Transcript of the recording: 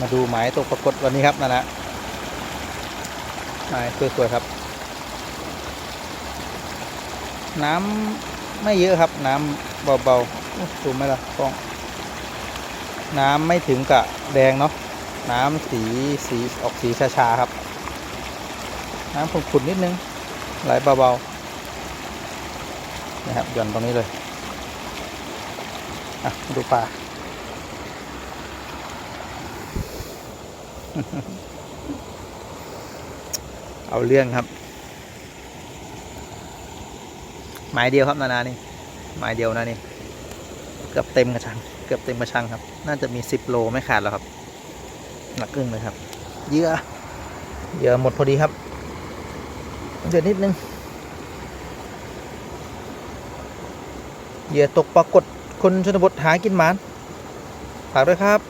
มาดูหมายตกปรากฏวันนี้ครับนั่นแหละหมายสวยๆครับ น้ำไม่เยอะครับ น้ำเบาๆดูไหมล่ะกล้องน้ำไม่ถึงกับแดงเนาะน้ำสีสีออกสีชาๆครับ น้ำขุ่นๆนิดนึงไหลเบาๆนะครับหย่อนตรงนี้เลยอะดูปลา เอาเรื่องครับ หมายเดียวครับนานานี่หมายเดียวนะนี่เกือบเต็มกระชัง เกือบเต็มกระชังครับ น่าจะมีสิบโลไม่ขาดแล้วครับ หนักครึ่งเลยครับ เยอะเยอะหมดพอดีครับเดี๋ยวนิดนึงเหยื่อตกปรากฏคนชนบทหากินหมานฝากด้วยครับ